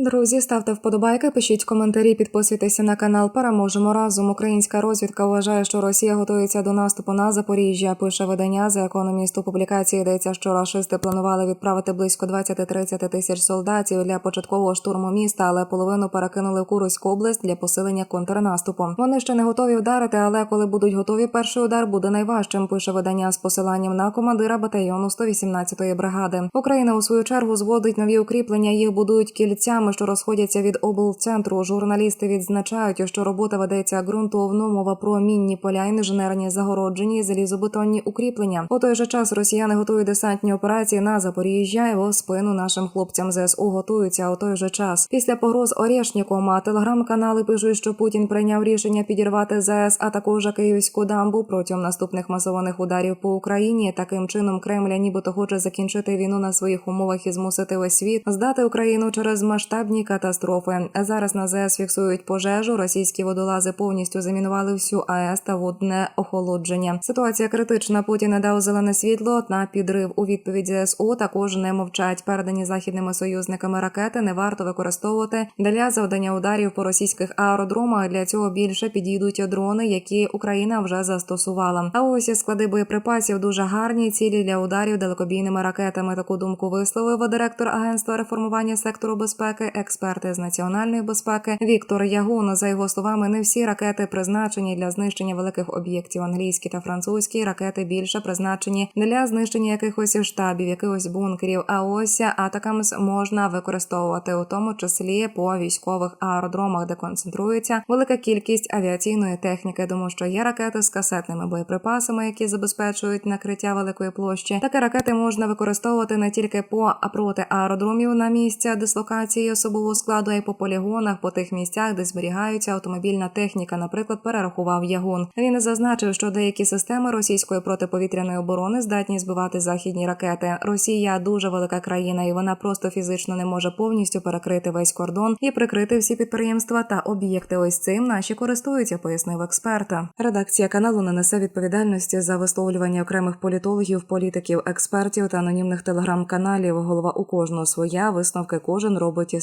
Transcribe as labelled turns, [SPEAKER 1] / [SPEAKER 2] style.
[SPEAKER 1] Друзі, ставте вподобайки, пишіть коментарі, підписуйтеся на канал. Переможемо разом. Українська розвідка вважає, що Росія готується до наступу на Запоріжжя. Пише видання за економіст. У публікації йдеться, що рашисти планували відправити близько 20-30 тисяч солдатів для початкового штурму міста, але половину перекинули в Курську область для посилення контрнаступу. Вони ще не готові вдарити, але коли будуть готові, перший удар буде найважчим. Пише видання з посиланням на командира батальйону 118-ї бригади. Україна у свою чергу зводить нові укріплення. Їх будують кільцями, що розходяться від облцентру. Журналісти відзначають, що робота ведеться ґрунтовно. Мова про мінні поля, інженерні загороджені, залізобетонні укріплення. У той же час росіяни готують десантні операції на Запоріжжя. Його спину нашим хлопцям ЗСУ готуються у той же час. Після погроз Орєшніком, а телеграм-канали пишуть, що Путін прийняв рішення підірвати ЗС, а також Київську дамбу протягом наступних масованих ударів по Україні. Таким чином Кремля нібито хоче закінчити війну на своїх умовах і змусити весь світ здати Україну через масштабні катастрофи. Зараз на ЗС фіксують пожежу. Російські водолази повністю замінували всю АЕС та водне охолодження. Ситуація критична. Путін дав зелене світло на підрив. У відповідь ЗСУ також не мовчать. Передані західними союзниками ракети не варто використовувати для завдання ударів по російських аеродромах. Для цього більше підійдуть дрони, які Україна вже застосувала. А ось і склади боєприпасів дуже гарні цілі для ударів далекобійними ракетами. Таку думку висловив директор агентства реформування сектору безпеки, експерти з національної безпеки Віктор Ягун. За його словами, не всі ракети призначені для знищення великих об'єктів. Англійські та французькі ракети більше призначені для знищення якихось штабів, якихось бункерів. А ось атакамс можна використовувати у тому числі по військових аеродромах, де концентрується велика кількість авіаційної техніки, тому що є ракети з касетними боєприпасами, які забезпечують накриття великої площі. Такі ракети можна використовувати не тільки по а проти аеродромів на місця дислокації особового складу, а й по полігонах, по тих місцях, де зберігаються автомобільна техніка. Наприклад, перерахував Ягун. Він зазначив, що деякі системи російської протиповітряної оборони здатні збивати західні ракети. Росія дуже велика країна, і вона просто фізично не може повністю перекрити весь кордон і прикрити всі підприємства та об'єкти. Ось цим наші користуються, пояснив експерта. Редакція каналу не несе відповідальності за висловлювання окремих політологів, політиків, експертів та анонімних телеграм-каналів. Голова у кожного своя висновки кожен робить